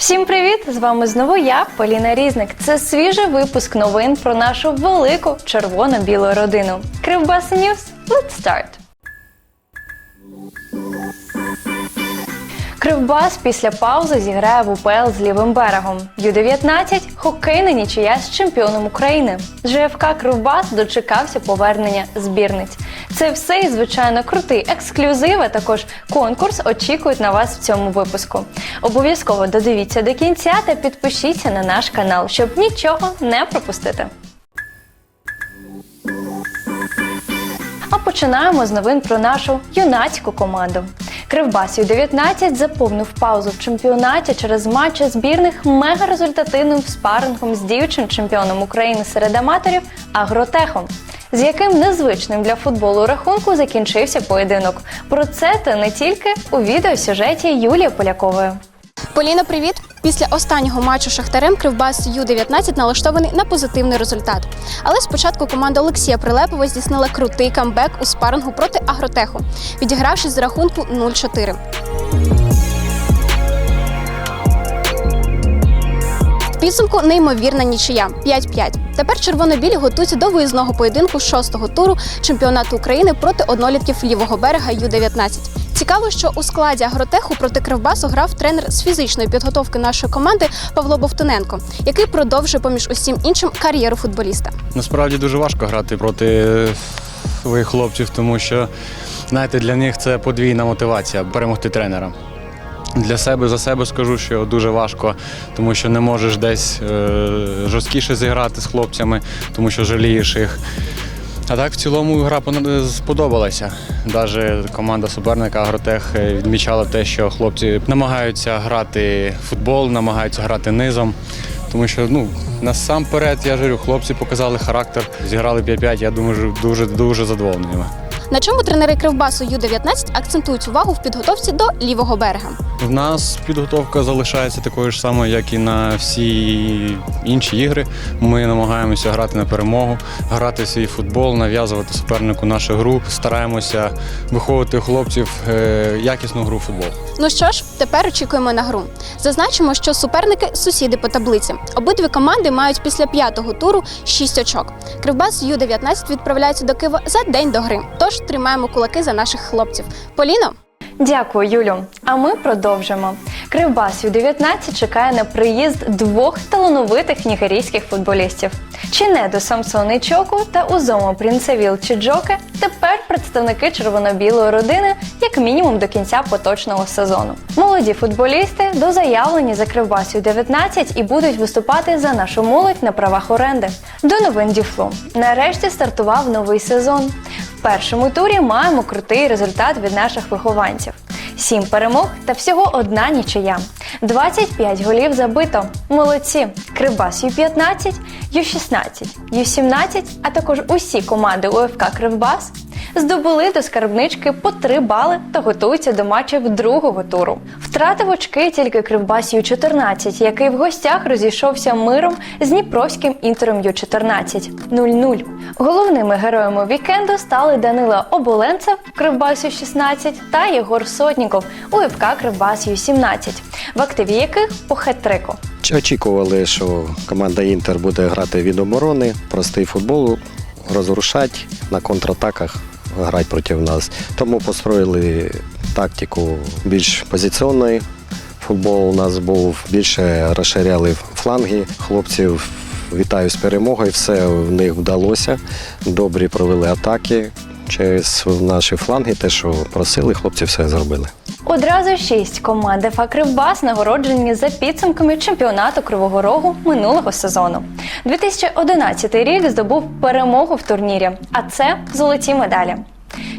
Всім привіт! З вами знову я, Поліна Різник. Це свіжий випуск новин про нашу велику червоно-білу родину. Кривбас News. Let's start! Кривбас після паузи зіграє в УПЛ з лівим берегом. Ю-19 хокейна нічия з чемпіоном України. ЖФК Кривбас дочекався повернення збірниць. Це все і звичайно крутий ексклюзив, а також конкурс очікують на вас в цьому випуску. Обов'язково додивіться до кінця та підпишіться на наш канал, щоб нічого не пропустити. Починаємо з новин про нашу юнацьку команду. Кривбас Ю-19 заповнив паузу в чемпіонаті через матчі збірних мега-результативним спарингом з діючим чемпіоном України серед аматорів Агротехом. З яким незвичним для футболу рахунку закінчився поєдинок. Про це та не тільки у відеосюжеті Юлії Полякової. Поліна, привіт! Після останнього матчу Шахтарем Кривбас Ю-19 налаштований на позитивний результат. Але спочатку команда Олексія Прилепова здійснила крутий камбек у спарингу проти Агротеху, відігравшись з рахунку 0-4. Підсумку неймовірна нічия 5-5. Тепер червоно-білі готуються до виїзного поєдинку шостого туру чемпіонату України проти однолітків лівого берега Ю-19. Цікаво, що у складі агротеху проти Кривбасу грав тренер з фізичної підготовки нашої команди Павло Бовтуненко, який продовжує поміж усім іншим кар'єру футболіста. Насправді дуже важко грати проти своїх хлопців, тому що знаєте, для них це подвійна мотивація перемогти тренера. Для себе за себе скажу, що дуже важко, тому що не можеш десь е, жорсткіше зіграти з хлопцями, тому що жалієш їх. А так в цілому гра пона- сподобалася. Навіть команда суперника Агротех е, відмічала те, що хлопці намагаються грати в футбол, намагаються грати низом. Тому що ну насамперед, я ж хлопці показали характер, зіграли 5-5, я думаю, дуже дуже задоволений. На чому тренери Кривбасу Ю-19 акцентують увагу в підготовці до лівого берега. В нас підготовка залишається такою ж самою, як і на всі інші ігри. Ми намагаємося грати на перемогу, грати свій футбол, нав'язувати супернику нашу гру. Стараємося виховувати у хлопців е, якісну гру в футбол. Ну що ж, тепер очікуємо на гру. Зазначимо, що суперники сусіди по таблиці. Обидві команди мають після п'ятого туру 6 очок. Кривбас Ю-19 відправляється до Києва за день до гри. Тож тримаємо кулаки за наших хлопців. Поліно, Дякую, Юлю. А ми продовжимо. Кривбас Ю-19 чекає на приїзд двох талановитих нігерійських футболістів. Чинеду Самсон Ічоку та Узомо Принцевіл Чіджоке тепер представники червоно-білої родини як мінімум до кінця поточного сезону. Молоді футболісти дозаявлені за Кривбас Ю-19 і будуть виступати за нашу молодь на правах оренди. До новин Діфлу. Нарешті стартував новий сезон. Першому турі маємо крутий результат від наших вихованців. Сім перемог та всього одна нічия. 25 голів забито. Молодці! Кривбас Ю-15, Ю-16, Ю-17, а також усі команди УФК Кривбас здобули до скарбнички по 3 бали та готуються до матчів другого туру. Втратив очки тільки Кривбас Ю-14, який в гостях розійшовся миром з Дніпровським інтером Ю-14 0-0. Головними героями вікенду стали Данила Оболенцев Кривбас Ю-16 та Єгор Сотніков УФК Кривбас Ю-17, в активі яких по хет-трику. Очікували, що команда Інтер буде грати від оборони, простий футбол, розрушати на контратаках, грати проти нас. Тому построїли тактику більш позиційної. Футбол у нас був більше розширяли фланги. Хлопців вітаю з перемогою. Все в них вдалося. Добрі провели атаки через наші фланги. Те, що просили, хлопці все зробили. Одразу шість команд ФА Кривбас нагороджені за підсумками чемпіонату Кривого Рогу минулого сезону. 2011 рік здобув перемогу в турнірі, а це золоті медалі.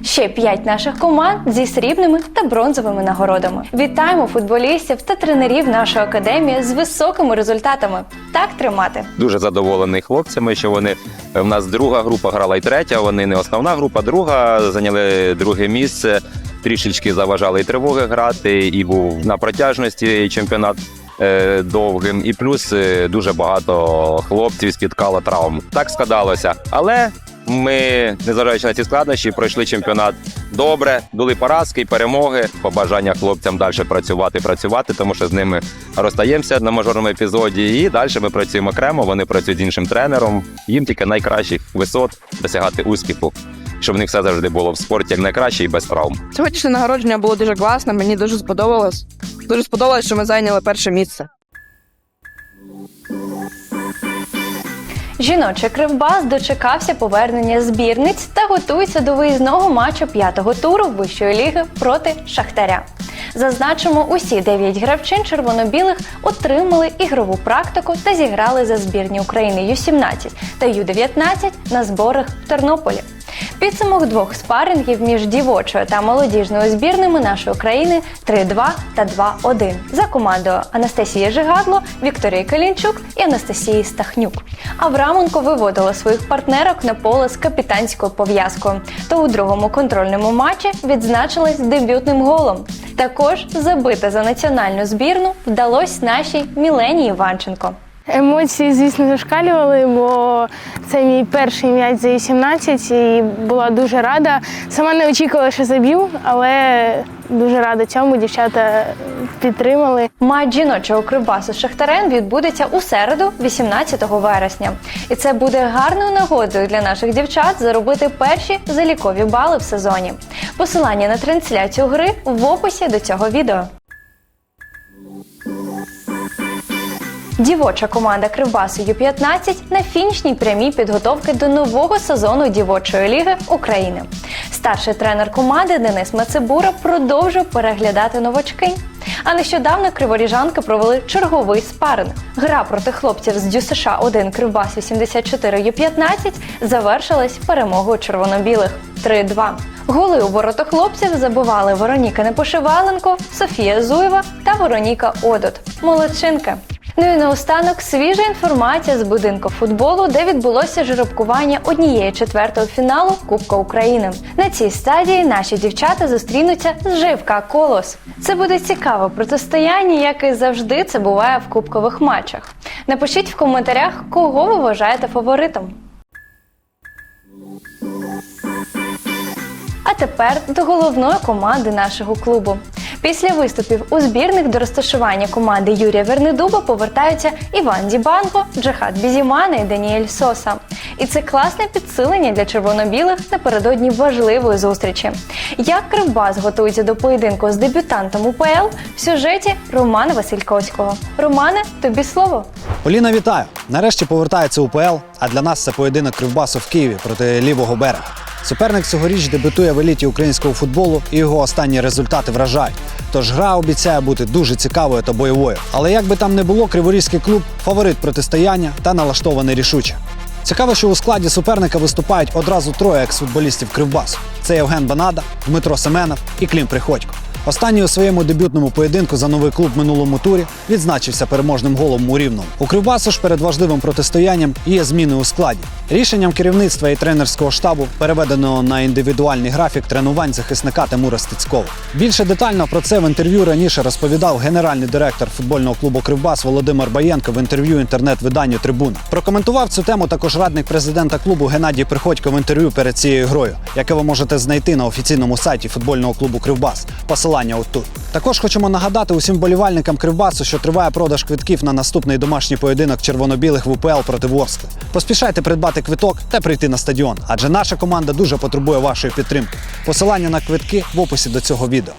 Ще п'ять наших команд зі срібними та бронзовими нагородами. Вітаємо футболістів та тренерів нашої академії з високими результатами. Так тримати. дуже задоволений хлопцями, що вони в нас друга група грала і третя. Вони не основна група, друга зайняли друге місце. Трішечки заважали і тривоги грати, і був на протяжності чемпіонат е, довгим. І плюс е, дуже багато хлопців спіткало травм. Так складалося. Але Ми, незважаючи на ці складнощі, пройшли чемпіонат добре, були поразки і перемоги. Побажання хлопцям далі працювати, працювати, тому що з ними розстаємося на мажорному епізоді. І далі ми працюємо окремо. Вони працюють з іншим тренером. Їм тільки найкращих висот досягати успіху, щоб в них все завжди було в спорті як найкраще і без травм. Сьогоднішнє нагородження було дуже класно, мені дуже сподобалось. Дуже сподобалось, що ми зайняли перше місце. Жіночий кривбас дочекався повернення збірниць та готується до виїзного матчу п'ятого туру вищої ліги проти Шахтаря. Зазначимо, усі дев'ять гравчин червоно-білих отримали ігрову практику та зіграли за збірні України Ю-17 та Ю-19 на зборах в Тернополі. Підсумок двох спарингів між дівочою та молодіжною збірними нашої країни 3-2 та 2-1 за командою Анастасії Жигадло, Вікторії Калінчук і Анастасії Стахнюк. Авраменко виводила своїх партнерок на поле з капітанською пов'язкою. То у другому контрольному матчі відзначилась дебютним голом. Також забити за національну збірну вдалося нашій Мілені Іванченко. Емоції, звісно, зашкалювали, бо це мій перший м'яч за 18 і була дуже рада. Сама не очікувала, що заб'ю, але дуже рада цьому. Дівчата підтримали. Матч жіночого кривбасу з Шахтарем відбудеться у середу, 18 вересня. І це буде гарною нагодою для наших дівчат заробити перші залікові бали в сезоні. Посилання на трансляцію гри в описі до цього відео. Дівоча команда Кривбасу Ю-15 на фінішній прямій підготовки до нового сезону дівочої ліги України. Старший тренер команди Денис Мацебура продовжує переглядати новачки. А нещодавно криворіжанки провели черговий спаринг. Гра проти хлопців з ДЮСШ 1 Кривбас 84 Ю-15 завершилась перемогою червоно-білих 3-2. Голи у ворота хлопців забивали Вероніка Непошиваленко, Софія Зуєва та Вероніка Одот. Молодчинка. Ну і наостанок свіжа інформація з будинку футболу, де відбулося жеребкування однієї четвертого фіналу Кубка України. На цій стадії наші дівчата зустрінуться з живка Колос. Це буде цікаве протистояння, як і завжди це буває в кубкових матчах. Напишіть в коментарях, кого ви вважаєте фаворитом. А тепер до головної команди нашого клубу. Після виступів у збірних до розташування команди Юрія Вернедуба повертаються Іван Дібанго, Джахат Бізімана і Даніель Соса. І це класне підсилення для червоно-білих напередодні важливої зустрічі. Як Кривбас готується до поєдинку з дебютантом УПЛ в сюжеті Романа Васильковського. Романе, тобі слово. Поліна, вітаю! Нарешті повертається УПЛ, а для нас це поєдинок Кривбасу в Києві проти лівого берега. Суперник цьогоріч дебютує в еліті українського футболу, і його останні результати вражають. Тож гра обіцяє бути дуже цікавою та бойовою. Але як би там не було, Криворізький клуб фаворит протистояння та налаштований рішуче. Цікаво, що у складі суперника виступають одразу троє екс-футболістів Кривбасу: це Євген Банада, Дмитро Семенов і Клім Приходько. Останній у своєму дебютному поєдинку за новий клуб минулому турі відзначився переможним голом у рівному. У Кривбасу ж перед важливим протистоянням є зміни у складі. Рішенням керівництва і тренерського штабу переведено на індивідуальний графік тренувань захисника Тимура Стецькова. Більше детально про це в інтерв'ю раніше розповідав генеральний директор футбольного клубу Кривбас Володимир Баєнко в інтерв'ю інтернет-виданню Трибуна. Прокоментував цю тему також радник президента клубу Геннадій Приходько в інтерв'ю перед цією грою, яке ви можете знайти на офіційному сайті футбольного клубу Кривбас. Посилання отут. Також хочемо нагадати усім болівальникам Кривбасу, що триває продаж квитків на наступний домашній поєдинок червоно-білих в УПЛ проти Ворскли. Поспішайте придбати квиток та прийти на стадіон, адже наша команда дуже потребує вашої підтримки. Посилання на квитки в описі до цього відео.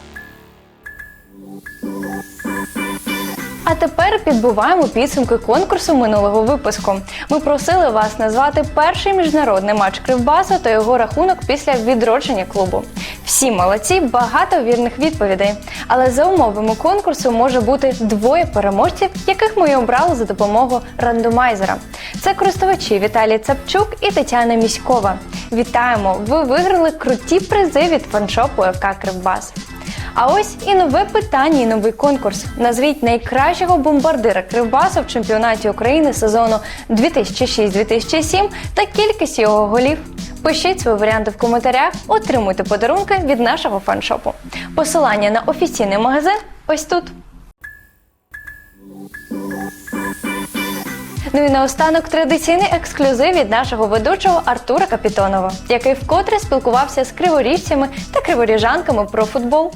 А тепер підбуваємо підсумки конкурсу минулого випуску. Ми просили вас назвати перший міжнародний матч Кривбасу та його рахунок після відродження клубу. Всі молодці, багато вірних відповідей. Але за умовами конкурсу може бути двоє переможців, яких ми обрали за допомогою рандомайзера. Це користувачі Віталій Цапчук і Тетяна Міськова. Вітаємо! Ви виграли круті призи від фаншопу ФК Кривбас. А ось і нове питання, і новий конкурс. Назвіть найкращого бомбардира Кривбасу в чемпіонаті України сезону 2006-2007 та кількість його голів. Пишіть свої варіанти в коментарях, отримуйте подарунки від нашого фаншопу. Посилання на офіційний магазин ось тут. Ну і наостанок традиційний ексклюзив від нашого ведучого Артура Капітонова, який вкотре спілкувався з криворіжцями та криворіжанками про футбол.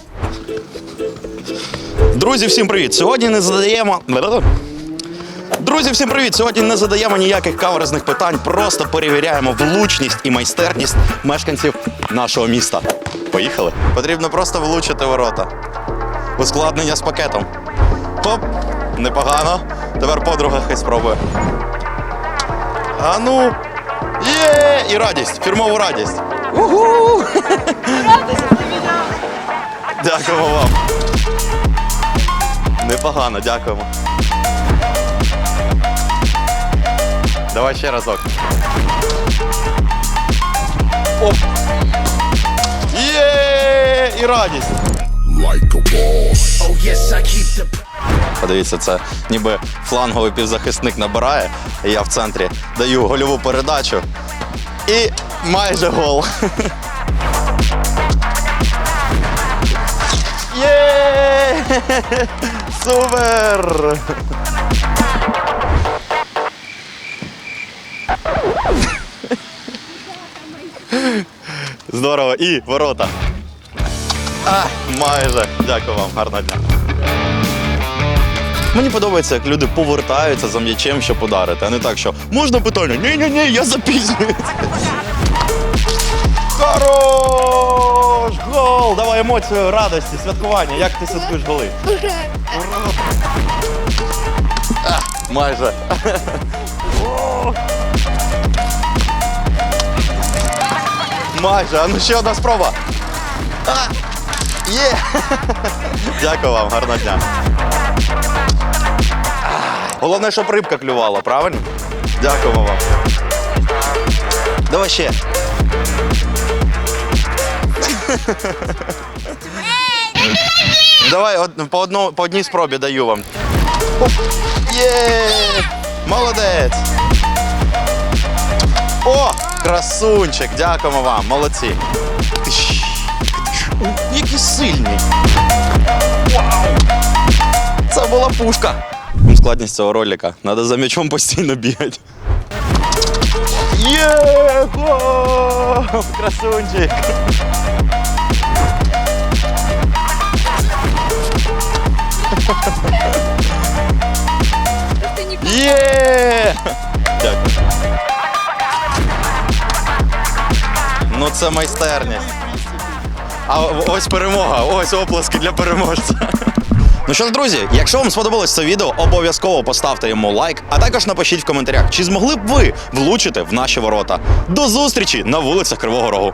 Друзі, всім привіт! Сьогодні не задаємо. Друзі, всім привіт! Сьогодні не задаємо ніяких каверзних питань, просто перевіряємо влучність і майстерність мешканців нашого міста. Поїхали! Потрібно просто влучити ворота. Ускладнення з пакетом. Хоп! Непогано. Тепер подруга хай спробує. А ну! Є! І радість! Фірмову радість! Уху! Дякуємо вам! Непогано, дякуємо. Давай ще разок. Оп! Є! І радість! Подивіться, це ніби фланговий півзахисник набирає, я в центрі даю гольову передачу. І майже гол. Є! Супер! Здорово. І ворота. А, майже. Дякую вам, гарного дня. Мені подобається, як люди повертаються за м'ячем, щоб ударити, а не так, що можна питання? Ні-ні-ні, я запізнююсь. Гол! Давай емоцію радості, святкування. Як ти святкуєш голи? Ура! Майже. Майже, а ну ще одна спроба. Є! Дякую вам, гарного дня. Головне, щоб рибка клювала, правильно? Дякуємо вам. Давай ще. Давай по, одно, по одній спробі даю вам. Є! Молодець! О! Красунчик! Дякуємо вам, молодці! Який сильний! Це була пушка! Складність цього ролика. Треба за м'ячом постійно бігати. Є! Гол! Красунчик! Є! Дякую. Ну це майстерність. А ось перемога, ось оплески для переможця. Ну що ж, друзі, якщо вам сподобалось це відео, обов'язково поставте йому лайк, а також напишіть в коментарях, чи змогли б ви влучити в наші ворота. До зустрічі на вулицях Кривого Рогу.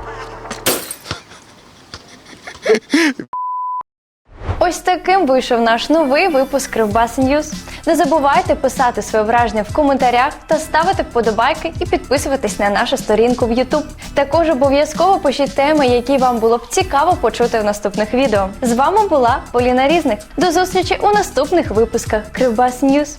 Ось таким вийшов наш новий випуск Кривбас Ньюз. Не забувайте писати своє враження в коментарях та ставити вподобайки і підписуватись на нашу сторінку в YouTube. Також обов'язково пишіть теми, які вам було б цікаво почути в наступних відео. З вами була Поліна Різник. До зустрічі у наступних випусках Кривбас Ньюз.